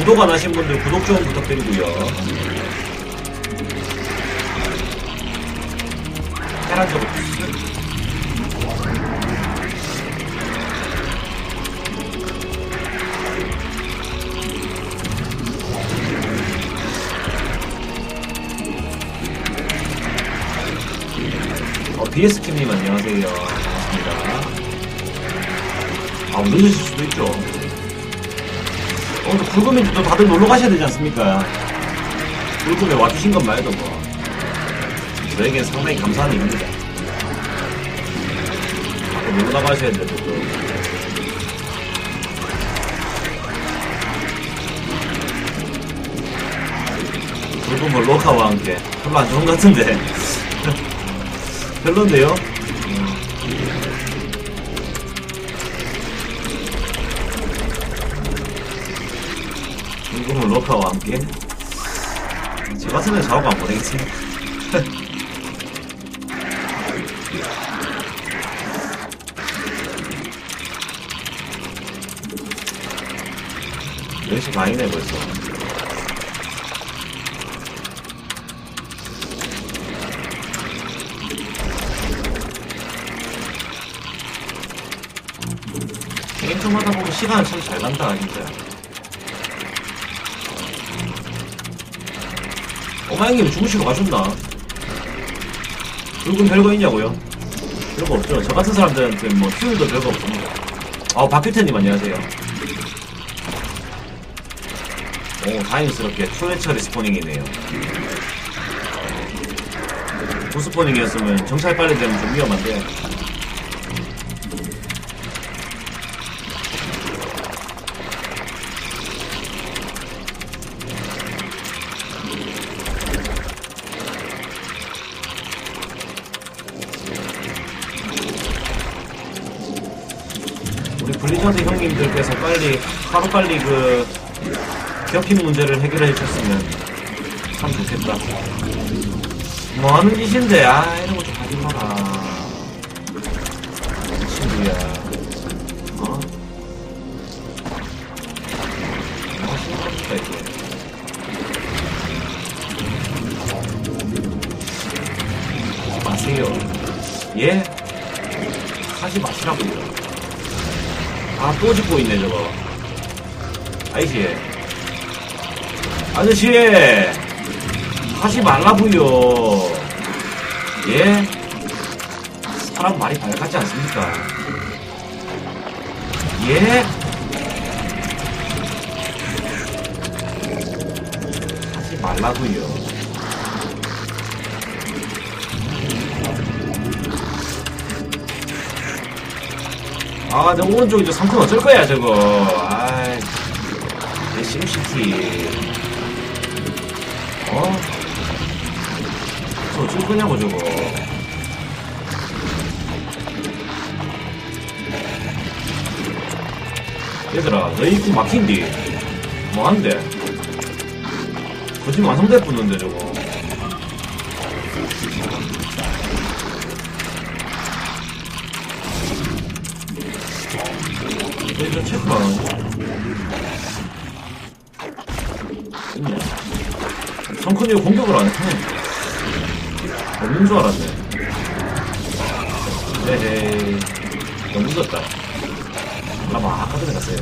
구독 안 하신 분들 구독 좀 부탁드리고요. 테란 저거 어, BS킴님 안녕하세요. 반갑습니다. 아, 늦으실 수도 있죠. 불금인데 또 다들 놀러 가셔야 되지 않습니까? 불금에 와주신 것만 해도 뭐, 저에겐 상당히 감사한 일입니다. 또 놀러 나가셔야 되는데 또. 불금을 로카와 함께. 별로 안 좋은 것 같은데. 별론데요? 불금을 로카와 함께. 저 같으면 작업 안 보내겠지. 몇시 반이네 벌써. 게임 좀 하다 보면 시간은 참잘 간다 진짜. 어마 형님 주무시러 가셨나? 불금 별거 있냐고요? 별거 없죠. 저 같은 사람들한테 뭐 휴일도 별거 없습니다. 아 박규태님 안녕하세요. 오 다행스럽게 초회차 리스포닝이네요. 부스포닝이었으면 정찰 빨리 되면 좀 위험한데 블리자드 형님들께서 빨리 하루빨리 그 겹힌 문제를 해결해 주셨으면 참 좋겠다. 뭐 하는 짓인데 아 이런 거 좀 하지 마라. 친구야. 어? 뭐 하시는 겁니까 이게? 마세요. 예? 하지 마시라고요. 아, 또 짓고 있네, 저거. 아이씨. 아저씨! 하지 말라고요 예? 사람 말이 밝았지 않습니까? 예? 하지 말라고요 아, 내 오른쪽 이제 3큰 어쩔 거야, 저거. 아이, 내 심시티. 어? 저 어쩔 거냐고, 저거. 얘들아, 너희 입구 막힌디. 뭐 한대? 거짓 완성돼 붙는데, 저거. 저희 저 체크가 있냐? 성큰이 공격을 안 해. 없는 줄 알았네. 에헤이. 너무 늦었다. 아마 아까 전에 갔어요.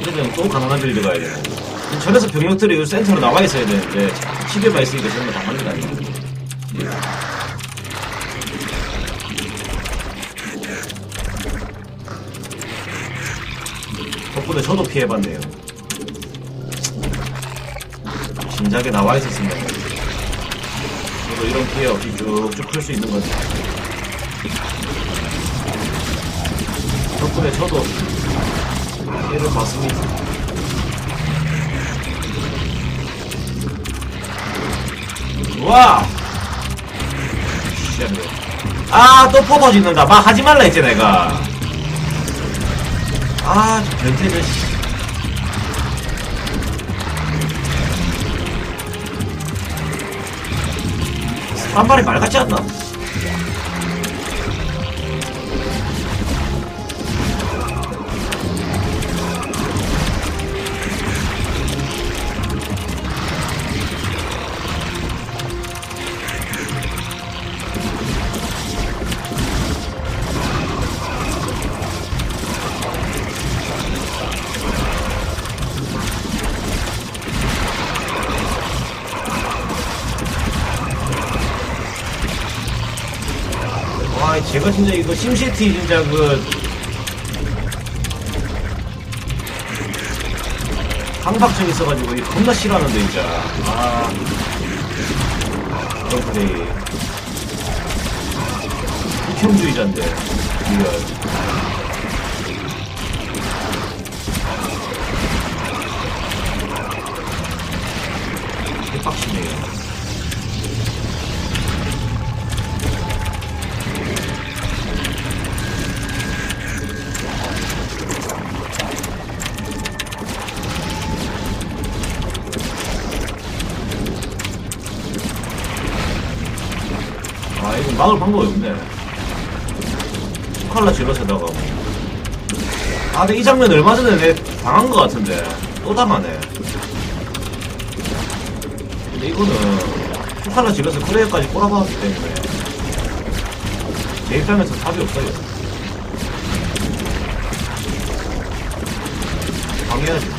이러면 또 가난한 빌드 가야 되고. 저래서 병력들이 이 센터로 나와 있어야 되는데, 시계가 있으니까 전부 다 맞는 거 아니야. 덕분에 저도 피해봤네요. 진작에 나와 있었으면 저도 이런 피해 없이 쭉쭉 클 수 있는 거지. 덕분에 저도 피해를 봤습니다. 와! 아, 또 포터 짓는다. 막 하지 말라 했지, 내가. 아, 저 씨. 사람 말이 말 같지 않나? 제가 진짜 이거 심시티 진짜 그 강박증 있어가지고 이거 겁나 싫어하는데 진짜. 아. 그런 플레이. 극혐주의자인데 이거 막을 방법이 없네. 칼라 질러서다가. 뭐. 아 근데 이 장면 얼마 전에 내 당한 것 같은데. 또 당하네. 근데 이거는 칼라 질러서 크레어까지 꼬라박았기 때문에 제 입장에서 답이 없어요. 방해야지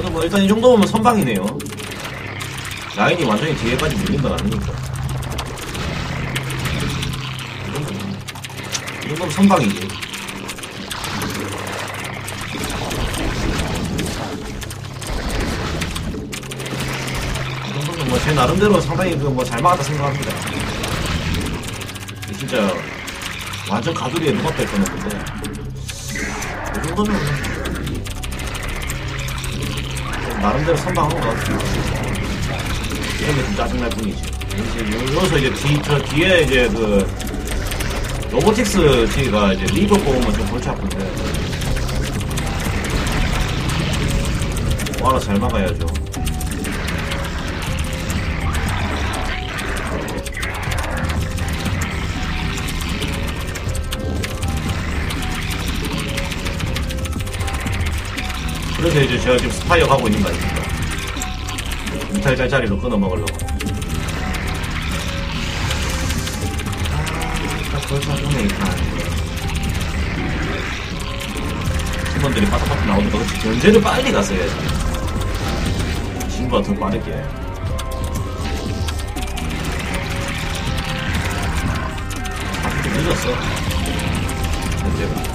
그래도 뭐 일단 이 정도면 선방이네요. 라인이 완전히 뒤에까지 밀린 건 아니니까. 이 정도면, 이 정도면 선방이지. 이 정도면 뭐 제 나름대로 상당히 그뭐잘 막았다 생각합니다. 진짜 완전 가두리에 누가 뺄 뻔했는데 이 정도면 나름대로 선방한 것 같습니다. 이런 게 좀 짜증날 뿐이지. 이제 여기서 이제 뒤, 저 뒤에 이제 그, 로보틱스 G가 이제 리버 뽑으면 좀 골치 아픈데. 뭐 알아 잘 막아야죠. 그래서 이제 제가 지금 스파이어 가고 있는 거 아닙니까? 이탈 짤짤이로 끊어 먹으려고. 아, 벌써 이탈. 팀원들이 빠삭빠삭 나오니까 그렇지. 견제를 빨리 갔어야지. 친구가 더 빠르게. 아, 좀 늦었어. 견제가.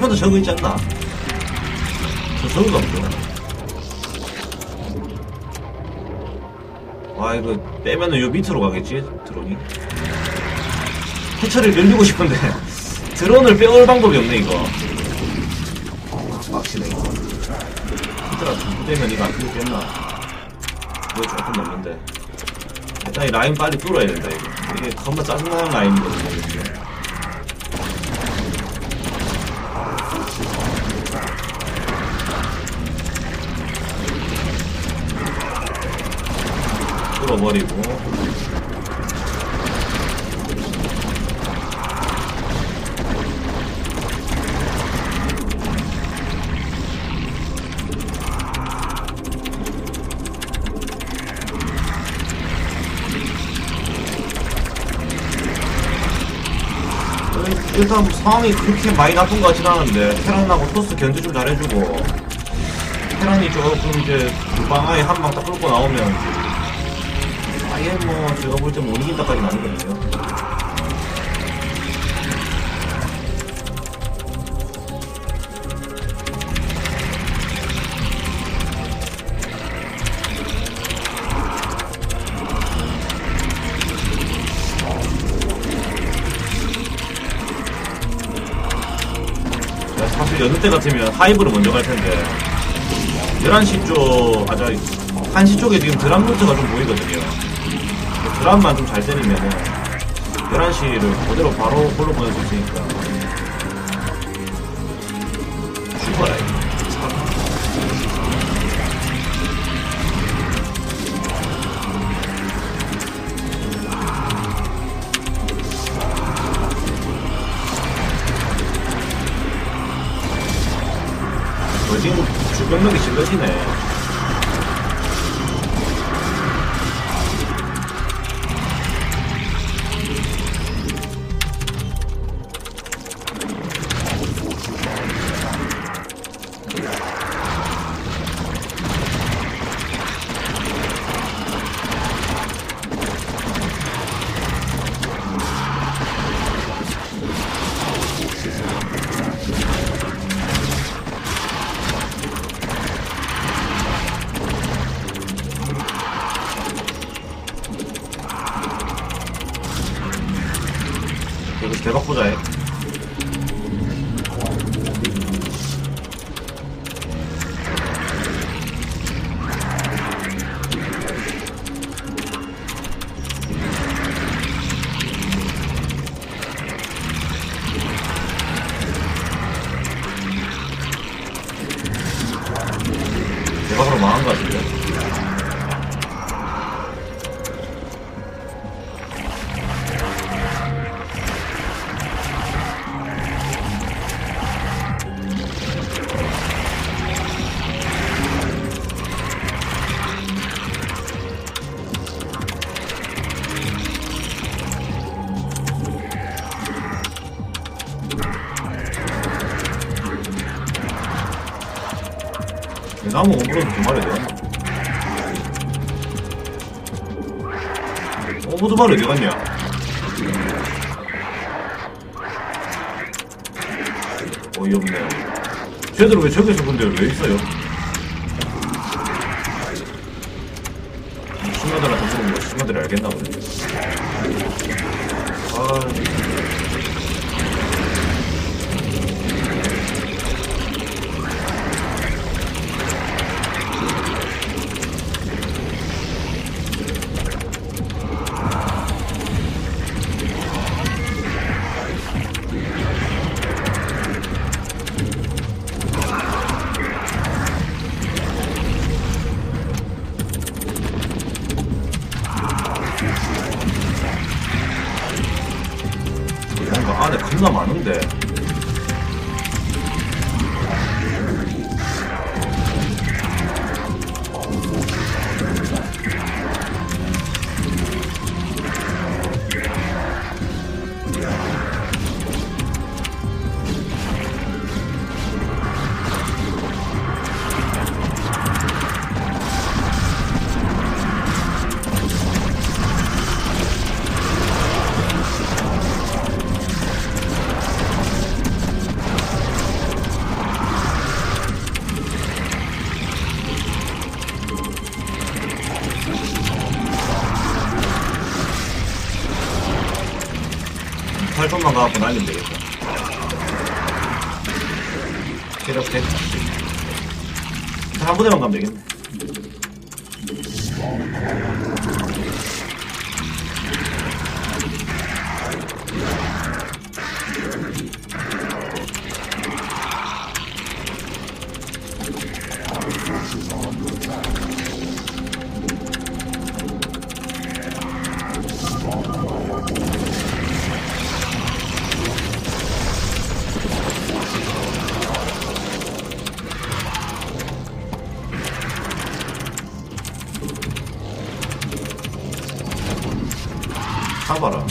상대편도 저거 있지 않나? 저 저거가 없죠. 와 이거 빼면은 요 밑으로 가겠지 드론이. 해처리를 늘리고 싶은데 드론을 빼올 방법이 없네 이거. 아, 빡치네 이거. 히드라 두고 되면 이거 안 뺐나? 이거 조금 넘는데. 일단 이 라인 빨리 뚫어야 된다 이거. 이게 겁나 짜증나는 라인이거든 버리고. 일단 상황이 그렇게 많이 나쁜 것 같진 않은데 테란하고 토스 견제 좀 잘해주고 테란이 조금 이제 방아에 한방 딱 끌고 나오면 아예 뭐 제가 볼 때 못 이긴다까지는 아니거든요. 야, 사실 여느 때 같으면 하이브로 먼저 갈 텐데 11시 쪽, 아, 저, 1시 쪽에 지금 드랍 루트가 좀 보이거든요. 드랍만 좀 잘 때리면은 11시를 그대로 바로 골로 보낼 수 있으니까. 슈퍼라이. 어, 지금 주변력이 질러지네. 나무 오브로드 두 마리 어디 갔나? 오브 두 마리 어디 갔냐? 어이없네. 쟤들 왜 저기서 근데 왜 있어요? 신하들한테 물어보면 뭐 신하들이 알겠나 보네. 아, 팔tom만 가갖고 날리면 되겠다. 이렇게. 한 부대만 가면 되겠네. 잡아라.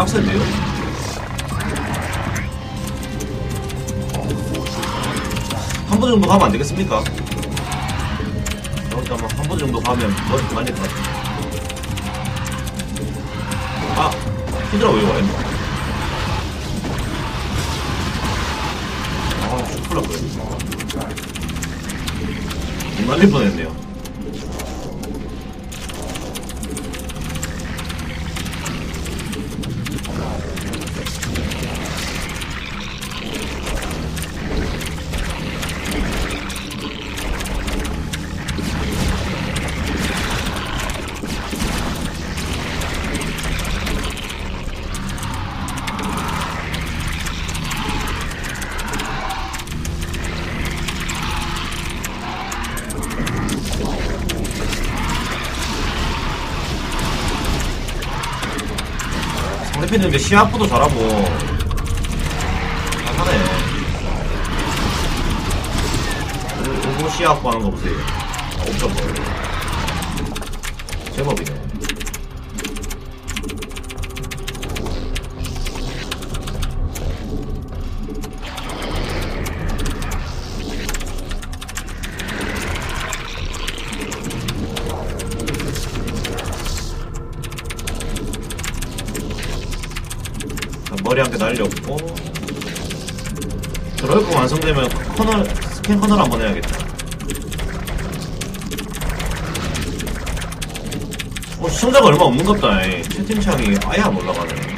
빡센데요? 한 번 정도 가면 안 되겠습니까? 일단 한번 정도 가면 머리 좀 말릴 것 같아. 아, 히드라 왜 와요? 아, 슈플라 그래. 못 말릴 뻔했네요. 근데 시합부도 잘하고. 잘하네. 오고 시합부 하는 거 보세요. 아, 옵션 뭐 제법이네 머리 한 개 날렸고. 드로이프 완성되면 커널 스캔 커널 한번 해야겠다. 어 시청자가 얼마 없는 것 같다 이. 채팅창이. 아예 안 올라가네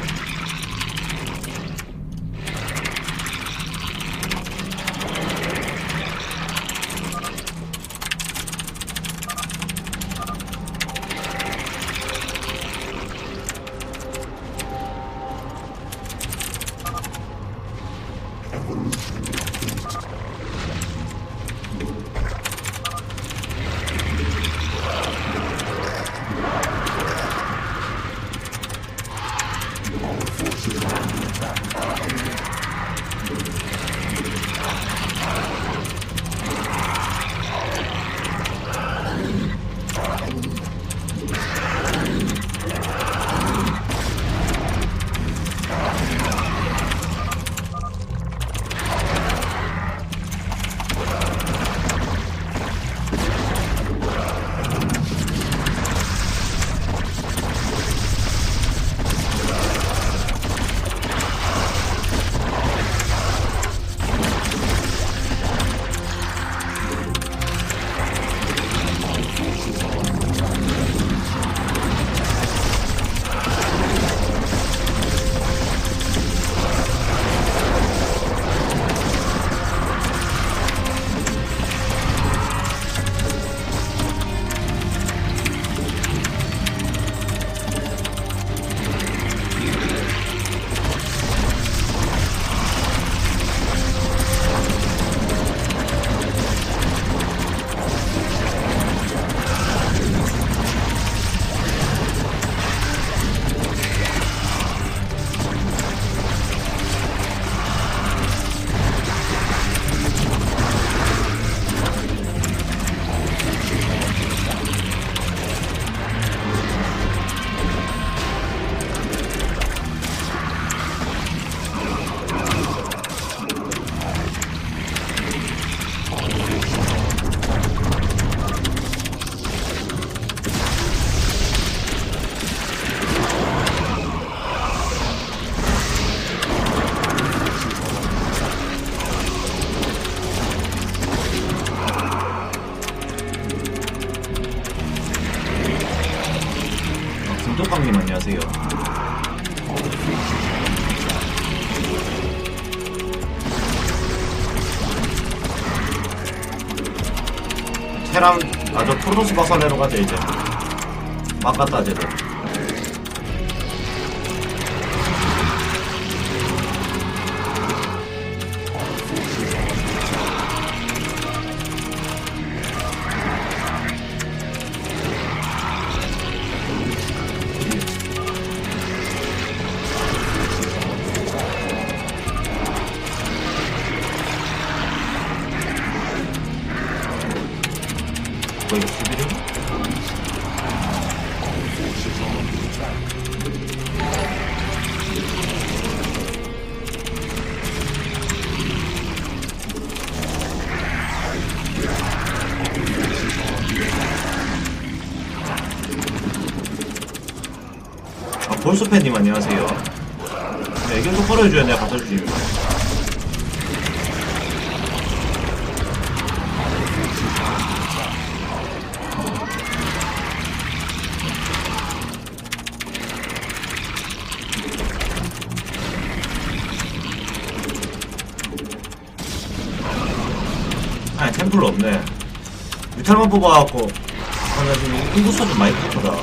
테람 아저 프로토스 박살내러 가자 이제. 막 갔다 쟤들. 볼스팬님 안녕하세요. 네, 이걸 똑바로 해줘야 내가 갖다 주지. 템플러 없네. 뮤탈만 뽑아갖고. 아나 지금 인구수 좀 많이 뽑거다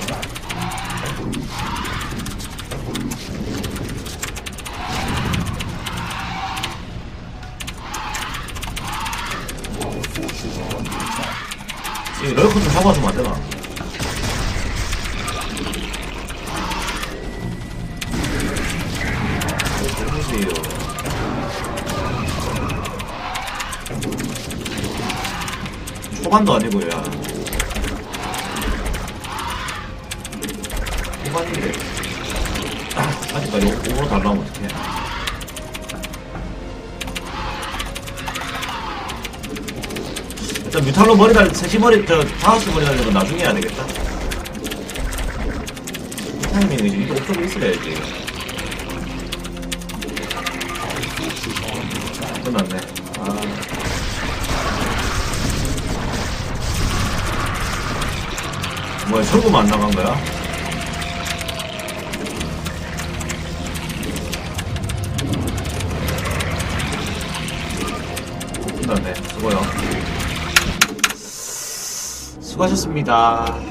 이 럴커 좀 잡아주면 초반도 아니고요. 초반인데. 아, 아직까지 오- 오로 달라면 어떡해. 일단 뮤탈로 머리 달, 셋이 머리, 저, 다섯 시 머리 달리는 건 나중에 해야 되겠다. 이 타이밍이 이제 이거 옵션이 있어야지. 뭐야, 철구안 나간 거야? 끝났네. 수고요. 수고하셨습니다.